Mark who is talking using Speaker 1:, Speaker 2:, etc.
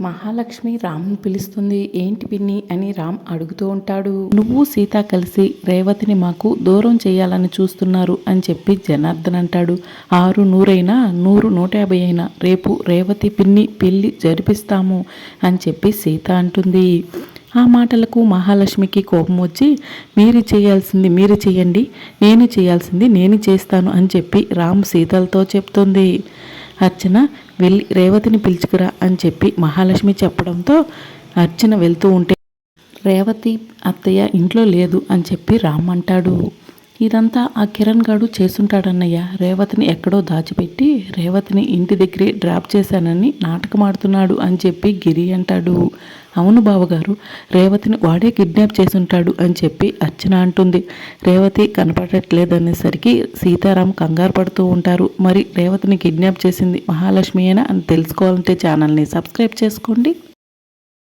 Speaker 1: మహాలక్ష్మి రామ్ని పిలుస్తుంది. ఏంటి పిన్ని అని రామ్ అడుగుతూ ఉంటాడు. నువ్వు సీత కలిసి రేవతిని మాకు దూరం చేయాలని చూస్తున్నారు అని చెప్పి జనార్దన్ అంటాడు. ఆరు నూరైనా నూరు నూట యాభై అయినా రేపు రేవతి పిన్ని పెళ్ళి జరిపిస్తాము అని చెప్పి సీత అంటుంది. ఆ మాటలకు మహాలక్ష్మికి కోపం వచ్చి మీరు చేయాల్సింది మీరు చేయండి. నేను చేయాల్సింది నేను చేస్తాను అని చెప్పి రామ్ సీతలతో చెప్తుంది. అర్చన వెళ్ళి రేవతిని పిలుచుకురా అని చెప్పి మహాలక్ష్మి చెప్పడంతో అర్చన వెళ్తూ ఉంటే రేవతి అత్తయ్య ఇంట్లో లేదు అని చెప్పి రామ్ అంటాడు. ఇదంతా ఆ కిరణ్ గాడు చేస్తుంటాడన్నయ్య. రేవతిని ఎక్కడో దాచిపెట్టి రేవతిని ఇంటి దగ్గరే డ్రాప్ చేశానని నాటకమాడుతున్నాడు అని చెప్పి గిరి అంటాడు. అవును బావగారు రేవతిని వాడే కిడ్నాప్ చేసుంటాడు అని చెప్పి అర్చన అంటుంది. రేవతి కనపడట్లేదనేసరికి సీతారాం కంగారు పడుతూ ఉంటారు. మరి రేవతిని కిడ్నాప్ చేసింది మహాలక్ష్మి అని తెలుసుకోవాలంటే ఛానల్ని సబ్స్క్రైబ్ చేసుకోండి.